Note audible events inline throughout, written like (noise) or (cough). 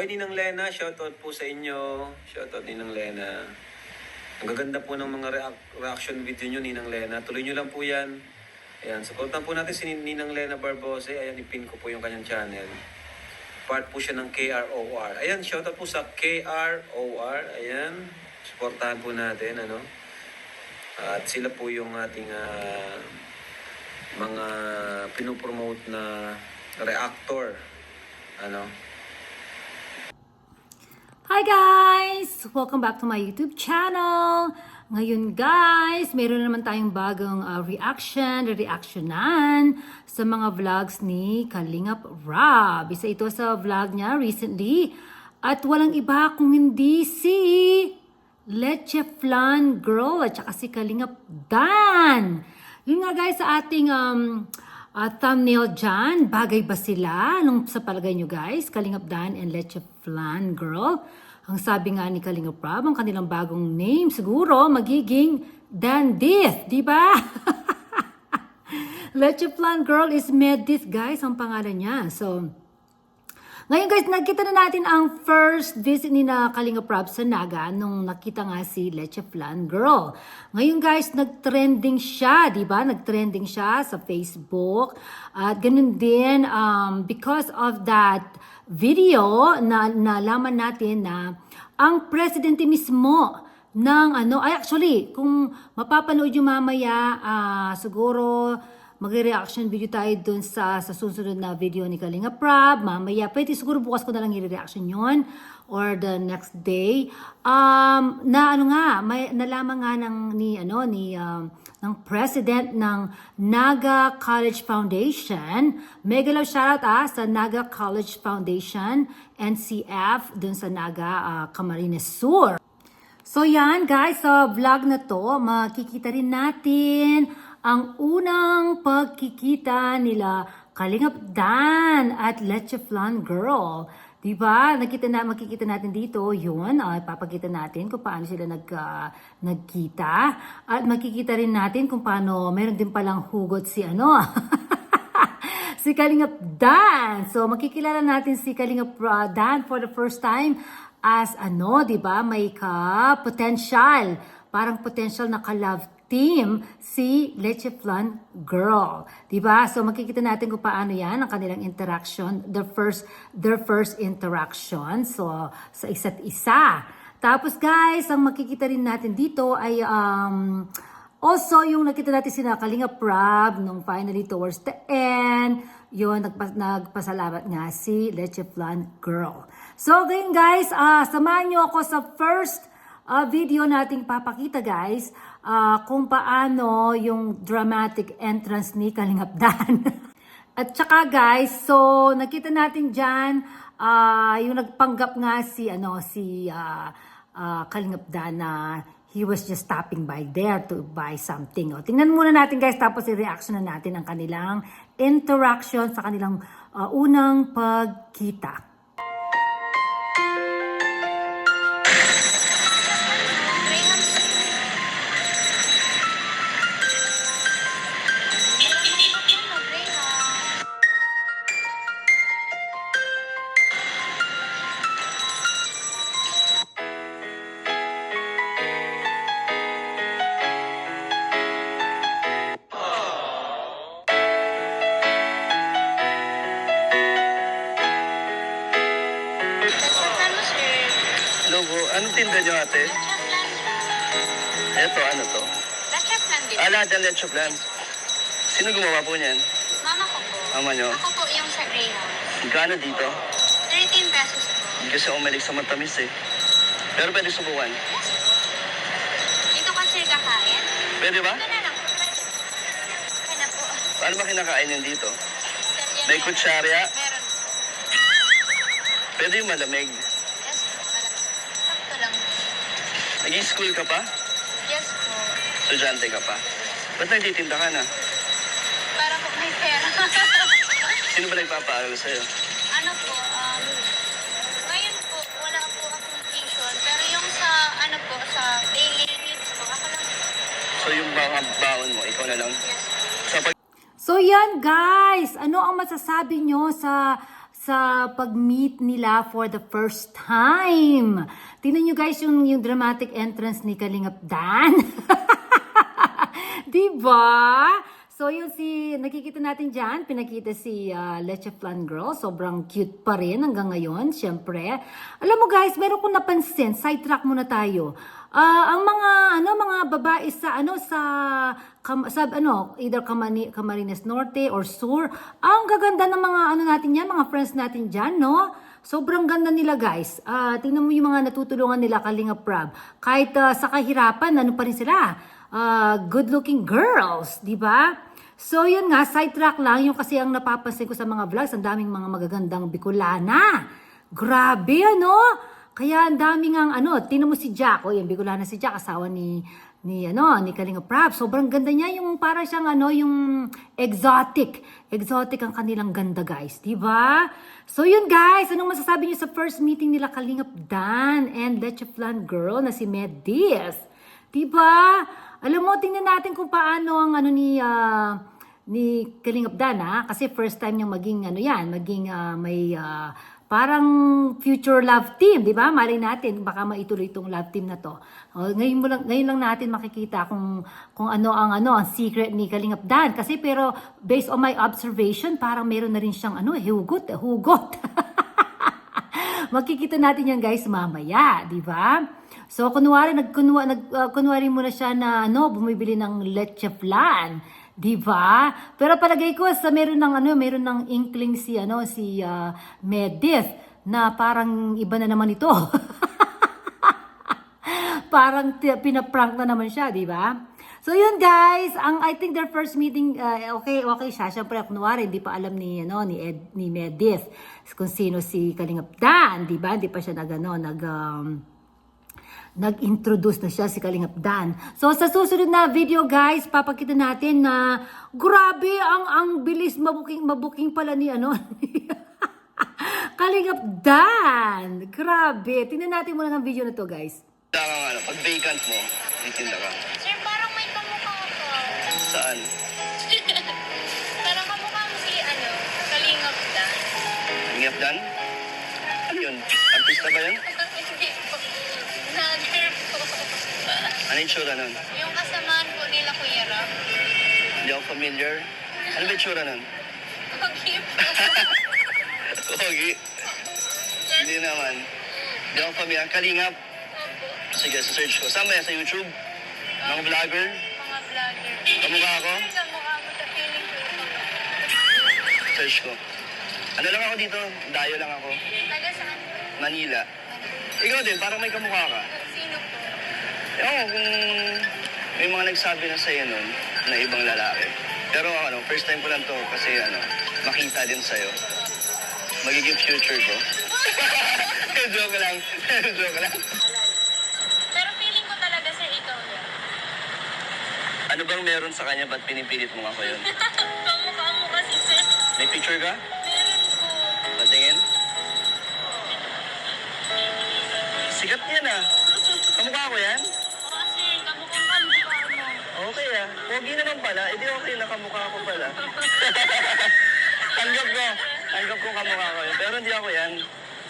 Oy, Ninang Lena, shoutout po sa inyo. Shoutout Ninang Lena. Ang gaganda po ng mga reac- reaction video nyo, Ninang Lena. Tuloy nyo lang po yan. Ayan, supportan po natin si Ninang Lena Barbose. Ayan, ipin ko po yung kanyang channel. Part po siya ng KROR. Ayan, shoutout po sa KROR. Ayan, supportahan po natin, ano. At sila po yung ating ah, mga pinopromote na reactor. Ano, Hi guys! Welcome back to my YouTube channel! Ngayon guys, meron na naman tayong bagong uh, reaction, reactionan sa mga vlogs ni Kalingap Rob. Isa ito sa vlog niya recently. At walang iba kung hindi si Leche Flan Girl at saka si Kalingap Dan. Yun nga guys sa ating um, uh, thumbnail dyan. Bagay ba sila? Anong sa palagay nyo guys? Kalingap Dan and Leche Flan Girl. Ang sabi nga ni Kalingap Rob, ang kanilang bagong name siguro magiging Dandith, di ba? (laughs) Leche Flan Girl is Medith guys, ang pangalan niya. So, ngayon guys, nakita na natin ang first visit ni na Kalinga Prab sa Naga nung nakita nga si Leche Flan Girl. Ngayon guys, nag-trending siya, di ba? Nag-trending siya sa Facebook. At ganun din, um, because of that video, na nalaman natin na ang presidente mismo ng ano, ay actually, kung mapapanood yung mamaya, ah, siguro magre-reaction video tayo dun sa, sa susunod na video ni Kalinga Prab. Mamaya, pwede siguro bukas ko na lang i-reaction yon or the next day. Um, na ano nga, may nalaman nga ng ni ano ni um, ng president ng Naga College Foundation. Mega love shoutout ah sa Naga College Foundation, NCF dun sa Naga ah, Camarines Sur. So yan guys, sa vlog na to, makikita rin natin ang unang pagkikita nila Kalingap Dan at Leche Flan Girl. Diba? Nakita na, makikita natin dito, yun, uh, papakita natin kung paano sila nag, ah, nagkita. At makikita rin natin kung paano, meron din palang hugot si ano, (laughs) si Kalingap Dan. So, makikilala natin si Kalingap uh, Dan for the first time as ano, di ba? May ka-potential. Parang potential na ka-love team si Leche Flan Girl. Di ba? So, makikita natin kung paano yan ang kanilang interaction, their first, their first interaction. So, sa isa't isa. Tapos guys, ang makikita rin natin dito ay um, Also, yung nakita natin si Kalinga Prab nung finally towards the end, yun, nagpas nagpasalamat nga si Leche Girl. So, ngayon guys, ah samahan nyo ako sa first ah, video nating papakita guys, ah, kung paano yung dramatic entrance ni Kalingap Dan. (laughs) At saka guys, so nakita natin dyan, ah, yung nagpanggap nga si, ano, si ah, ah, Kalingap Dan na he was just stopping by there to buy something. O, tingnan muna natin guys, tapos i-reaction na natin ang kanilang interaction sa kanilang ah, unang pagkita. Leche plan. Sino gumawa po niyan? Mama ko po. Mama nyo? Ako po yung sa Greyhound. Gano dito? 13 pesos po. Hindi kasi umalig sa matamis eh. Pero pwede subukan. Yes po. Dito ka sir kakain? Pwede ba? Ito na lang po. Na po. Paano ba kinakain yan dito? Italian May na- kutsarya? Meron po. Pwede yung malamig. Yes po. Malamig. Sakto lang. Nag-school ka pa? Yes po. Estudyante ka pa? Ba't nagtitinda ka na? Para po may pera. (laughs) Sino ba nagpapaaral sa'yo? ano po, um, ngayon po, wala po akong tuition. Pero yung sa, ano po, sa daily needs po, ako lang po. So yung mga baon mo, ikaw na lang? Yes po. Sa pag So yan guys, ano ang masasabi nyo sa sa pag-meet nila for the first time. Tingnan nyo guys yung, yung dramatic entrance ni Kalingap Dan. (laughs) (laughs) diba? So yun si, nakikita natin dyan, pinakita si uh, Leche Flan Girl. Sobrang cute pa rin hanggang ngayon, syempre. Alam mo guys, meron kong napansin, sidetrack muna tayo. Ah, ang mga ano mga babae sa ano sa kam, sa ano either Camani, Camarines Norte or Sur ang gaganda ng mga ano natin yan mga friends natin diyan no sobrang ganda nila guys Ah, tingnan mo yung mga natutulungan nila Kalinga Prab kahit ah, sa kahirapan ano pa rin sila Ah, good looking girls di ba So yun nga, sidetrack lang, yung kasi ang napapansin ko sa mga vlogs, ang daming mga magagandang Bicolana. Grabe ano? Kaya ang daming ang ano, tinan mo si Jack, o yung Bicolana si Jack, asawa ni ni ano, ni Kalinga Prab. Sobrang ganda niya yung para siyang ano, yung exotic. Exotic ang kanilang ganda, guys, 'di ba? So yun guys, anong masasabi niyo sa first meeting nila Kalingap Dan and Leche Flan girl na si Med Diaz? 'Di ba? Alam mo, tingnan natin kung paano ang ano ni ah, ni Kalingap Dan ha? kasi first time niyang maging ano yan, maging ah, may ah, parang future love team, di ba? Malay natin baka maituloy itong love team na to. O, ngayon mo lang ngayon lang natin makikita kung kung ano ang ano ang secret ni Kalingap Dan kasi pero based on my observation, parang meron na rin siyang ano, hugot, hugot. (laughs) (laughs) Makikita natin yan guys mamaya, di ba? So kunwari nagkunwa nag uh, kunwari muna siya na ano bumibili ng leche flan, di ba? Pero palagay ko sa meron ng ano, meron ng inkling si ano si uh, Medith na parang iba na naman ito. (laughs) parang pinaprank na naman siya, di ba? So yun guys, ang I think their first meeting uh, okay okay siya. Syempre kunwari hindi pa alam ni ano ni Ed, ni Medith kung sino si Kalingap Dan, di ba? Hindi pa siya nag ano, nag um, nag-introduce na siya si Kalingap Dan. So sa susunod na video guys, papakita natin na grabe ang ang bilis mabuking mabuking pala ni ano (laughs) Kalingap Dan. Grabe. Tingnan natin muna ang video na to guys. Kang ano, pag vacant mo, titinda ka. Sir, Saan? (laughs) parang kamukha mo si, ano, Kalingap da. Ingap Dan? Ano yun? Artista ba yan? (laughs) Hindi po. Ano yung tsura nun? Yung kasamaan po nila Kuya Ram. Hindi ako familiar. Ano ba yung tsura nun? Okay po. (laughs) Pogi. Hindi naman. Hindi ako familiar. Kalingap. Sige, sa search ko. Saan ba yan? Sa YouTube? Mga vlogger? Vlogger. Kamukha ako? Kamukha mo sa feeling ko ito. Search ko. Ano lang ako dito? Dayo lang ako. Taga saan? Manila. Ikaw din, parang may kamukha ka. Sino po? Ewan kung may mga nagsabi na sa'yo nun na ibang lalaki. Pero ano, first time ko lang to kasi ano, makita din sa'yo. Magiging future ko. (laughs) Joke lang. (laughs) Joke lang. Pero feeling ko talaga, sir, ikaw yan. Ano bang meron sa kanya? Ba't pinipilit mo ako yun? kamukha mo kasi, sir. May picture ka? Meron po. Patingin? Sikat yan ah. Kamukha ko yan? Oo, sir. Kamukha mo. Okay ah. Pogi naman pala. Eh di okay, nakamukha ko pala. (laughs) Tanggap ko. Tanggap ko kamukha ko yun. Pero hindi ako yan.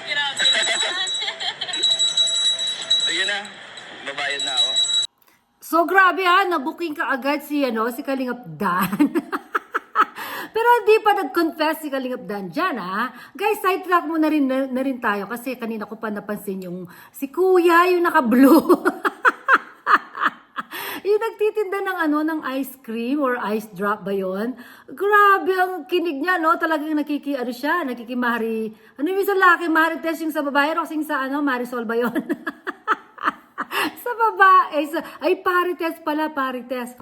Grabe naman. (laughs) Sige na. Babayad na ako. So grabe ha, nabuking ka agad si, ano, si Kalingap Dan. (laughs) Pero hindi pa nag-confess si Kalingap Dan dyan ha. Guys, sidetrack mo na rin, na, na rin tayo kasi kanina ko pa napansin yung si Kuya, yung naka-blue. (laughs) yung nagtitinda ng ano, ng ice cream or ice drop ba yon? Grabe ang kinig niya, no? Talagang nakiki, ano siya, nakikimari. Ano yung sa laki, marites yung sa babae, o sa ano, Marisol ba yon? (laughs) (laughs) sa babae, sa, ay parites pala, parites.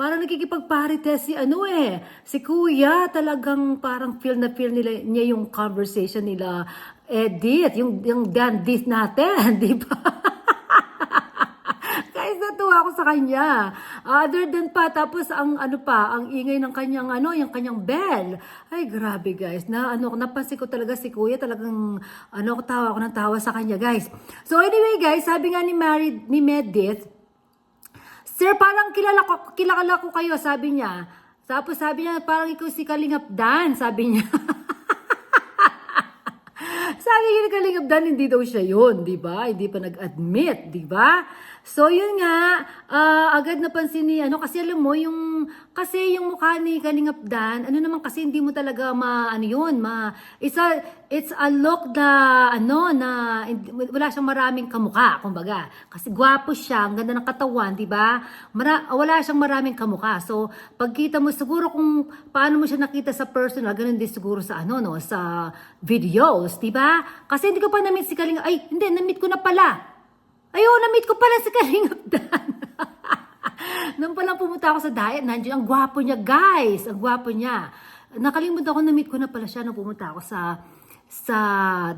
Parang nakikipag-parites si ano eh, si kuya, talagang parang feel na feel nila, niya yung conversation nila Edith, yung, yung dandis natin, (laughs) di ba? Natuwa ako sa kanya. Other than pa, tapos ang ano pa, ang ingay ng kanyang ano, yung kanyang bell. Ay, grabe guys. Na ano, napansin ko talaga si Kuya, talagang ano, tawa ako ng tawa sa kanya, guys. So anyway, guys, sabi nga ni Mary, ni Medith, Sir, parang kilala ko, kilala ko kayo, sabi niya. Tapos sabi niya, parang ikaw si Kalingap Dan, sabi niya. (laughs) Sabi niya ni Kalingap Dan, hindi daw siya yun, di ba? Hindi pa nag-admit, di ba? So, yun nga, ah, agad napansin ni, ano, kasi alam mo, yung, kasi yung mukha ni Kalingap Dan, ano naman kasi hindi mo talaga ma, ano yun, ma, it's a, it's a look na, ano, na, wala siyang maraming kamukha, kumbaga. Kasi gwapo siya, ang ganda ng katawan, di ba? Wala siyang maraming kamukha. So, pagkita mo, siguro kung paano mo siya nakita sa personal, ganun din siguro sa, ano, no, sa videos, di ba? Kasi hindi ko pa na-meet si Kalingap, ay, hindi, na-meet ko na pala. Ayun, na-meet ko pala si Kalingap Dan. (laughs) Nung palang pumunta ako sa diet, nandiyan, ang gwapo niya, guys. Ang gwapo niya. Nakalimutan ko, na-meet ko na pala siya nung pumunta ako sa sa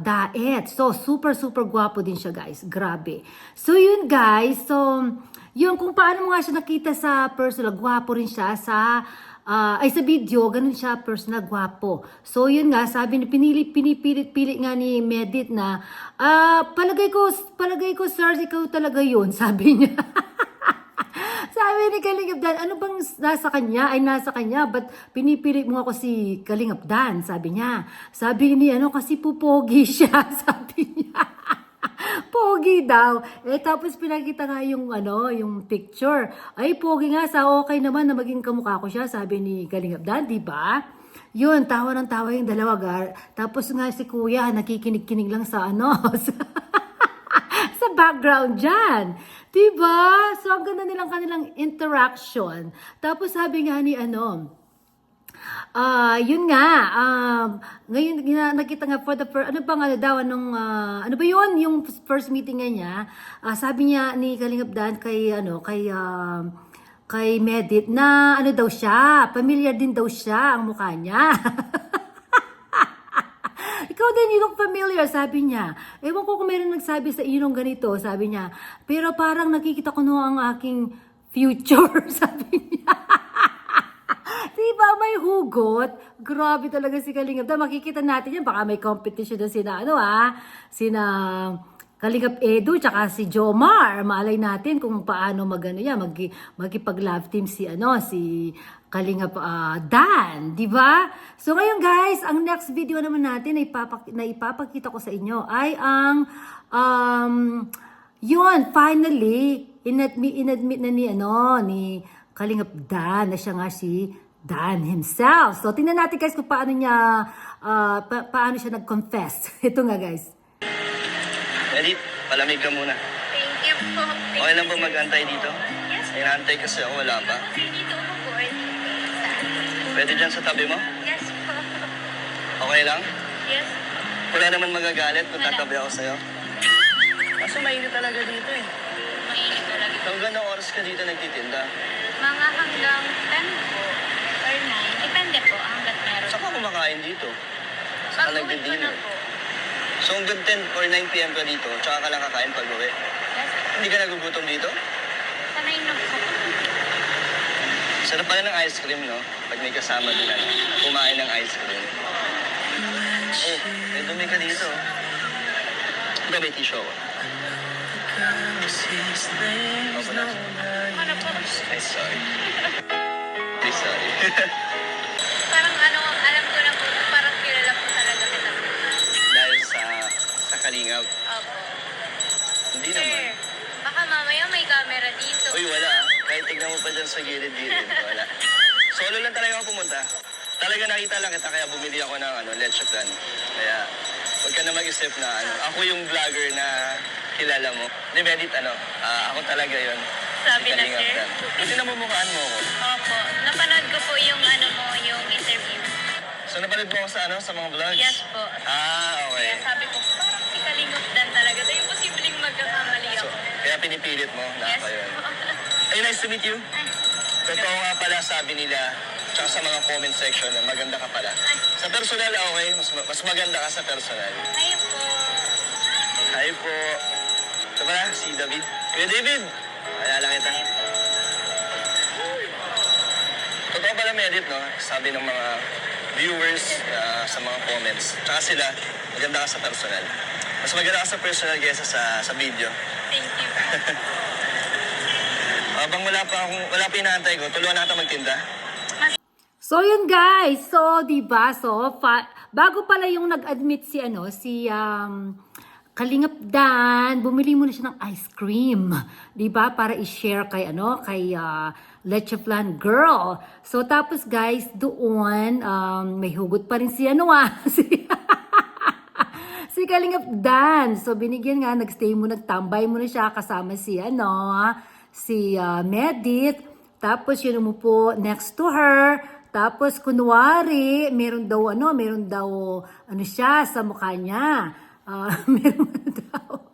diet. So, super, super gwapo din siya, guys. Grabe. So, yun, guys. So, yun, kung paano mo nga siya nakita sa personal, gwapo rin siya sa Ah, ay sa video, ganun siya personal gwapo. So yun nga, sabi ni pinili pinipilit-pilit nga ni Medit na ah palagay ko palagay ko sir, ikaw talaga yun, (laughs) sabi niya. (laughs) sabi ni Kalingap Dan, ano bang nasa kanya? Ay nasa kanya, but pinipilit mo ako si Kalingap Dan, sabi niya. Sabi ni ano, kasi pupogi (laughs) siya, sabi niya. Pogi daw. Eh, tapos pinakita nga yung, ano, yung picture. Ay, pogi nga, sa okay naman na maging kamukha ko siya, sabi ni Kalingap Dan, di ba? Yun, tawa ng tawa yung dalawa, gar. Tapos nga si kuya, nakikinig-kinig lang sa ano, sa, (laughs) sa background dyan. Diba? So, ang ganda nilang kanilang interaction. Tapos sabi nga ni ano, Ah, yun nga. Um, ngayon gina, nakita nga for the first, ano bang ano daw anong ah, ano ba yun yung first meeting nga niya? ah, sabi niya ni Kalingap Dan kay ano kay um, kay Medit na ano daw siya, familiar din daw siya ang mukha niya. (laughs) Ikaw din, you look familiar, sabi niya. Ewan ko kung meron nagsabi sa iyo nung ganito, sabi niya. Pero parang nakikita ko no ang aking future, (laughs) sabi niya. Diba may hugot? Grabe talaga si Kalingap. Dan, makikita natin yan. Baka may competition na sina, ano ah, sina Kalingap Edu, tsaka si Jomar. Malay natin kung paano magano yan, mag, magkipag-love team si, ano, si Kalingap ah, Dan. Di ba? So ngayon guys, ang next video naman natin na, ipapak- na ipapakita ko sa inyo ay ang um, yun, finally, inadmit, inadmit na ni, ano, ni Kalingap Dan na siya nga si Dan himself. So, tingnan natin guys kung paano niya, ah, pa- paano siya nag-confess. (laughs) Ito nga guys. Edit, palamig ka muna. Thank you po. Thank Okay lang ba mag-antay dito? Yes, po. Inaantay kasi ako, wala pa. Sir, dito ako po. Ay, saan? Pwede dyan sa tabi mo? Yes po. Okay lang? Yes. Wala naman magagalit kung Wala. tatabi ako sa'yo. Kaso mainit talaga dito eh. Mainit talaga. Hanggang na oras ka dito nagtitinda. Mga hanggang 10 po or 9. Depende po hanggat meron. Kumakain dito. Ko na nagdi-dinner. So hanggang 10 or 9 p.m. ka dito, tsaka ka lang kakain pag uwi. Yes. Hindi ka nagugutom dito? Sanay na po. Sarap pala ng ice cream, no? Pag may kasama din, ano, kumain ng ice cream. Oh, may dumi ka dito. Ba, may tissue ako. Ano po? Ay, sorry. Ay, sorry. (laughs) (laughs) Parang ano, alam ko na po. Parang kilala po talaga kita. Dahil sa sa kalingap. Opo. Hindi Sir, naman. baka mamaya may camera dito. Uy, wala. ah. Kahit tignan mo pa dyan sa gilid-gilid. Wala. Solo lang talaga ako pumunta. Talaga nakita lang kita kaya bumili ako ng ano, leche plan. Kaya huwag ka na mag-isip na ano. Ako yung vlogger na kilala mo. Di Medit, ano, ah, ako talaga yon Sabi na, sir. Hindi na mumukhaan mo ako. Opo. Napanood ko po yung ano mo, yung interview. So napanood mo ako sa ano, sa mga vlogs? Yes po. Ah, okay. Kaya sabi ko, parang si Kalingap Dan talaga. So, imposibleng magkakamali So, ako. kaya pinipilit mo na Yes ako yun. po. (laughs) Ay, nice to meet you. Ay, Totoo nga pala sabi nila, tsaka sa mga comment section na maganda ka pala. Sa personal, okay. Mas, mas maganda ka sa personal. Ayun po. Hi po. Ito si David. Kuya David! Alala kita. Ayun po. Totoo pala, Medit, no? Sabi ng mga viewers ah, sa mga comments. Tsaka sila, maganda ka sa personal. Mas maganda ka sa personal kaysa sa, sa video. Thank you. (laughs) Habang wala pa akong, wala pa inaantay ko, tulungan natin magtinda. So yun guys, so 'di ba? So fa- bago pala yung nag-admit si ano, si um, Kalingap Dan, bumili muna siya ng ice cream, 'di ba? Para i-share kay ano, kay uh, Leche Flan Girl. So tapos guys, doon um, may hugot pa rin si ano ah, (laughs) si (laughs) si Kalingap Dan. So binigyan nga, nagstay mo, nagtambay mo na siya kasama si ano, si uh, Medit. Tapos yun umupo next to her. Tapos kunwari, meron daw ano, meron daw ano siya sa mukha niya. Ah, (laughs) meron daw.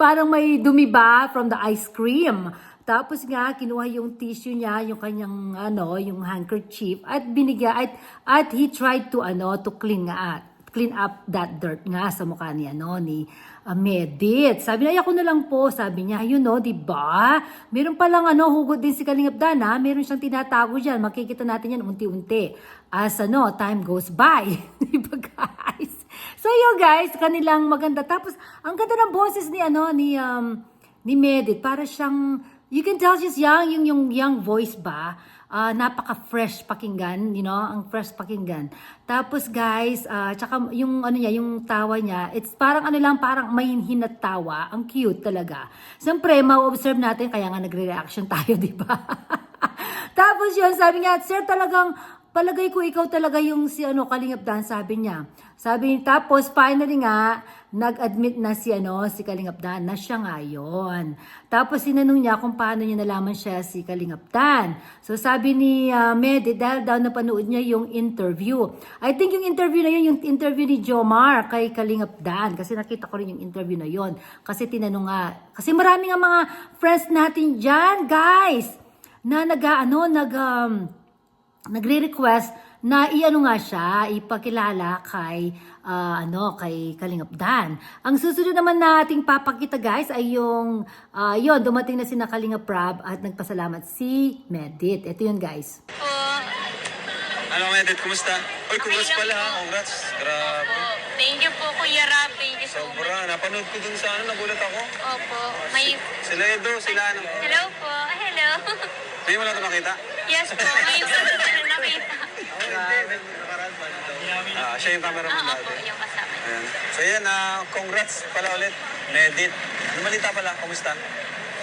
Parang may dumi ba from the ice cream. Tapos nga, kinuha yung tissue niya, yung kanyang, ano, yung handkerchief, at binigyan, at, at he tried to, ano, to clean nga, clean up that dirt nga sa mukha ni, ano, ni uh, Medit. Sabi niya, ako na lang po. Sabi niya, you know, di ba? Meron palang, ano, hugot din si Kalingap Dana. Meron siyang tinatago dyan. Makikita natin yan unti-unti. As, ano, time goes by. (laughs) di ba, guys? So, yun, guys, kanilang maganda. Tapos, ang ganda ng boses ni, ano, ni, um, ni Medit. Para siyang, you can tell she's young, yung, yung young voice ba? Ah, napaka-fresh pakinggan, you know, ang fresh pakinggan. Tapos guys, ah, tsaka yung ano niya, yung tawa niya, it's parang ano lang, parang may hinat tawa, ang cute talaga. Siyempre, ma-observe natin, kaya nga nagre-reaction (laughs) tayo, di ba? Tapos yun, sabi niya, sir talagang, palagay ko ikaw talaga yung si ano, Kalingap Dan, sabi niya. Sabi niya, tapos finally nga, nag-admit na si ano, si Kalingap Dan na siya nga yun. Tapos sinanong niya kung paano niya nalaman siya si Kalingap Dan. So sabi ni uh, Medi, dahil daw napanood niya yung interview. I think yung interview na yun, yung interview ni Jomar kay Kalingap Dan. Kasi nakita ko rin yung interview na yun. Kasi tinanong nga, kasi marami nga mga friends natin dyan, guys, na nag, ano, nag, um, nagre-request na iano nga siya, ipakilala kay ah, ano, kay Kalingap Dan. Ang susunod naman nating papakita guys ay yung ah, yon dumating na si na Kalingap Prab at nagpasalamat si Medit. Ito yun guys. Ano, Medit, kumusta? Uy, congrats pala ha, congrats. Grabe. Thank you po, Kuya Rab. Thank you so much. Sobra, napanood ko dun sa ano, nagulat ako. Opo. May... Sila Edo, sila ano. Hello po. Hello. (laughs) Ngayon mo lang ito nakita? yes po. Ngayon po na nakita. Ah, siya yung cameraman Oo dati. po, yung kasama. Ayan. So yan, ah, congrats pala ulit. Medit. Ano malita pala? Kumusta?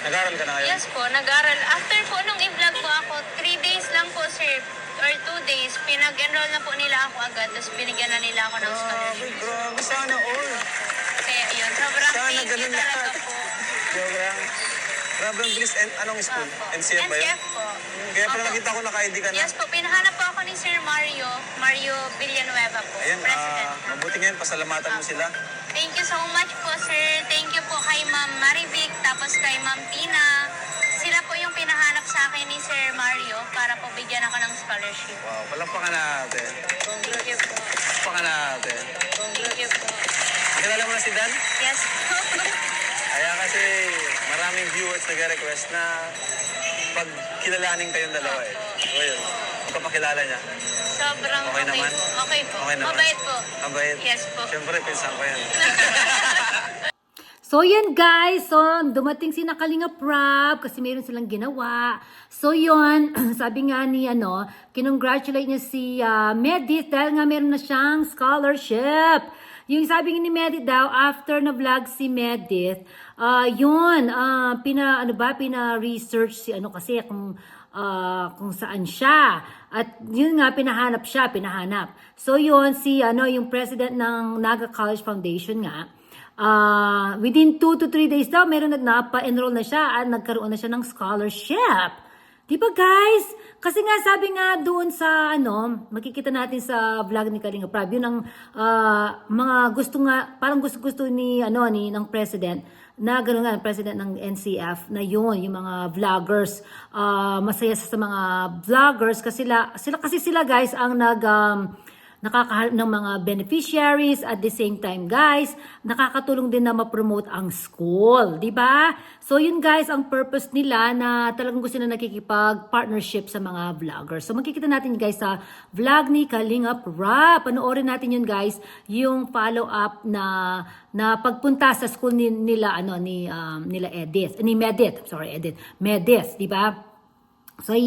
Nag-aaral ka na ngayon? Yes po, nag-aral. After po nung i-vlog po ako, 3 days lang po, sir, or 2 days, pinag-enroll na po nila ako agad, tapos binigyan na nila ako ng scholarship. Grabe, grabe. Sana all. Kaya yun, sobrang Sana thank you ganun talaga lahat. po. (laughs) Sobrang. Grabe ang bilis. And, anong school? Opo. NCF ba yun? NCF po. Kaya pala Opo. nakita ko naka-ID ka na. Yes po, pinahanap po ako ni Sir Mario, Mario Villanueva po, Ayan, President. ah, mabuti ngayon. Pasalamatan mo sila. Thank you so much po, sir. Thank you po kay Ma'am Marivic, tapos kay Ma'am Tina. Sila po yung pinahanap sa akin ni Sir Mario para po bigyan ako ng scholarship. Wow, palakpakan natin. Thank you po. Palakpakan natin. Thank you po. Kilala mo na si Dan? Yes po. Kaya kasi maraming viewers nag-request na pag kilalanin kayong dalawa eh. So yun, kapakilala niya. Sobrang Okay okay, naman? po. Okay po. Okay naman? Mabait po. Mabait? Yes po. Siyempre, pinsan ko yan. (laughs) So yan guys, so dumating si Nakalinga Prab kasi mayroon silang ginawa. So yun, (clears throat) sabi nga ni ano, kinongratulate niya si uh, Medit dahil nga meron na siyang scholarship. Yung sabi ni Medit daw, after na vlog si Medit, uh, yun, uh, pina, ano ba, pina-research si ano kasi kung ah, kung saan siya. At yun nga, pinahanap siya, pinahanap. So yun, si ano, yung president ng Naga College Foundation nga, Ah, within 2 to 3 days daw, meron na napa-enroll na siya at nagkaroon na siya ng scholarship. Di ba guys? Kasi nga sabi nga doon sa ano, makikita natin sa vlog ni Kalinga Prab, yun ang ah, mga gusto nga, parang gusto-gusto ni ano ni ng president na gano'n nga, president ng NCF, na yun, yung mga vloggers, ah, masaya sa mga vloggers kasi sila, sila kasi sila guys ang nag um, nakakahanap ng mga beneficiaries. At the same time guys nakakatulong din na ma-promote ang school di ba? So yun guys ang purpose nila na talagang gusto na nakikipag partnership sa mga vloggers. So makikita natin guys sa vlog ni Kalingap Rap panoorin natin yun guys yung follow up na na pagpunta sa school ni, nila ano ni um, nila Edith. Ni Medit sorry Edith. Medith di ba So,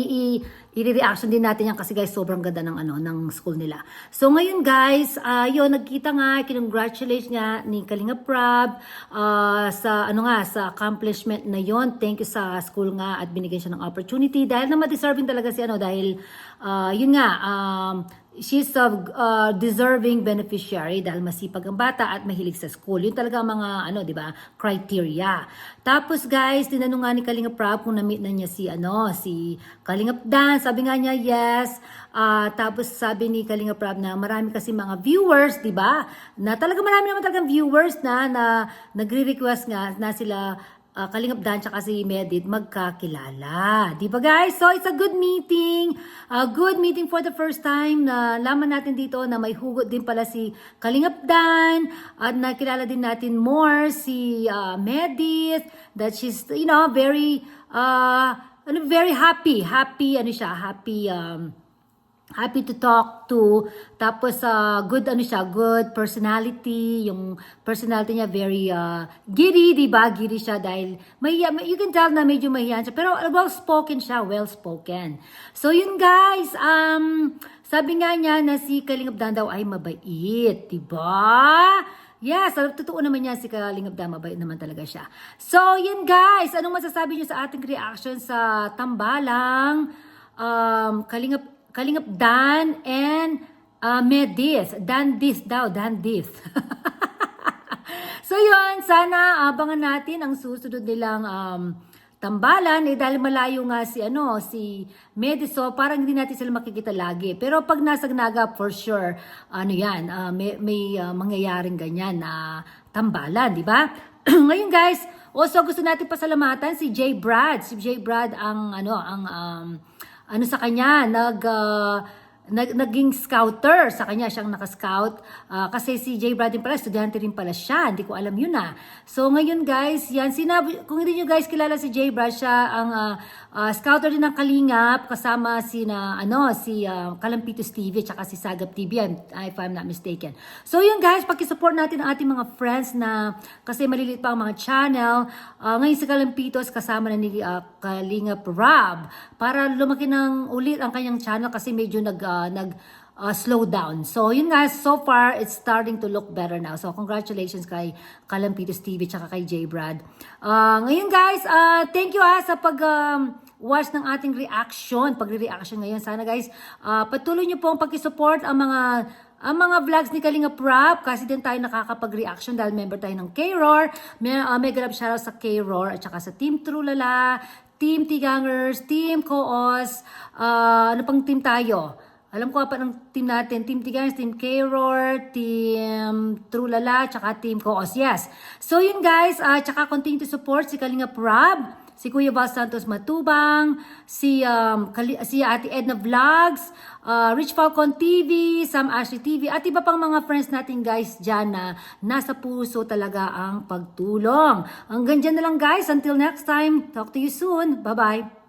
i-reaction din natin yan kasi guys, sobrang ganda ng ano ng school nila. So ngayon guys, uh, yun, nagkita nga, kinongratulate nga ni Kalinga Prab ah, sa ano nga, sa accomplishment na yon Thank you sa school nga at binigyan siya ng opportunity dahil naman deserving talaga si ano dahil ah, yun nga, um, she's a uh, deserving beneficiary dahil masipag ang bata at mahilig sa school. Yun talaga ang mga ano, 'di ba? Criteria. Tapos guys, tinanong nga ni Kalinga Prab kung na-meet na niya si ano, si Kalinga Dan. Sabi nga niya yes. Ah, tapos sabi ni Kalinga Prab na marami kasi mga viewers, 'di ba? Na talaga marami naman talagang viewers na na nagre-request nga na sila uh, Kalingap Dan tsaka Medit magkakilala. Di ba guys? So it's a good meeting. A good meeting for the first time na laman natin dito na may hugot din pala si Kalingap Dan at nakilala din natin more si uh, Medit that she's you know very uh, ano very happy. Happy ano siya? Happy um, happy to talk to. Tapos, uh, good ano siya, good personality. Yung personality niya very uh, giddy, di ba? Giddy siya dahil, may, you can tell na medyo mahiyan siya. Pero well-spoken siya, well-spoken. So, yun guys, um, sabi nga niya na si Kalingap Dan daw ay mabait, di ba? Yes, totoo naman yan si Kalingap Dan, mabait naman talaga siya. So, yun guys, anong masasabi niyo sa ating reaction sa tambalang um, Kalingap Kalingap Dan and uh, Medis. Dan this daw, Dan this. (laughs) so yun, sana abangan natin ang susunod nilang um, tambalan. Eh dahil malayo nga si ano si Medis. So parang hindi natin sila makikita lagi. Pero pag nasa Naga for sure ano yan ah, may, may ah, mangyayaring ganyan na tambalan di ba? (clears throat) Ngayon guys also gusto natin pasalamatan si Jay Brad. Si Jay Brad ang ano ang um, ano sa kanya, nag, ah, nag naging scouter sa kanya, siyang naka-scout. Ah, kasi si Jay Brad din pala, estudyante rin pala siya. Hindi ko alam yun ah. So ngayon guys, yan, sinabi, kung hindi nyo guys kilala si Jay Brad, siya ang ah, ah, scouter din ng Kalingap, kasama si na, ano, si ah, Kalampitos TV, tsaka si Sagap TV, if I'm not mistaken. So yun guys, pakisupport natin ang ating mga friends na, kasi maliliit pa ang mga channel. Ah, ngayon si Kalampitos, kasama na ni ah, Kalingap Rob, para lumaki ng ulit ang kanyang channel kasi medyo nag, ah, nag uh, slow down. So, yun guys, so far, it's starting to look better now. So, congratulations kay Kalampitos TV tsaka kay J. Brad. Uh, ngayon guys, uh, thank you ah sa pag um, watch ng ating reaction, pagre-reaction ngayon. Sana guys, uh, patuloy niyo pong pag-support ang mga ang mga vlogs ni Kalinga Prab kasi din tayo nakakapag-reaction dahil member tayo ng K-Roar. May, uh, mega love shoutout sa K-Roar at saka sa Team Trulala, Team Tigangers, Team Koos, uh, ano pang team tayo? Alam ko pa ng team natin, Team Tigangers, Team K-Roar, Team Trulala, tsaka Team Koos. Yes. So yun guys, uh, tsaka continue to support si Kalinga Prab si Kuya Val Santos Matubang, si um, Kali- si Ate Edna Vlogs, uh, Rich Falcon TV, Sam Ashley TV, at iba pang mga friends natin guys dyan na nasa puso talaga ang pagtulong. Hanggang dyan na lang guys. Until next time. Talk to you soon. Bye-bye.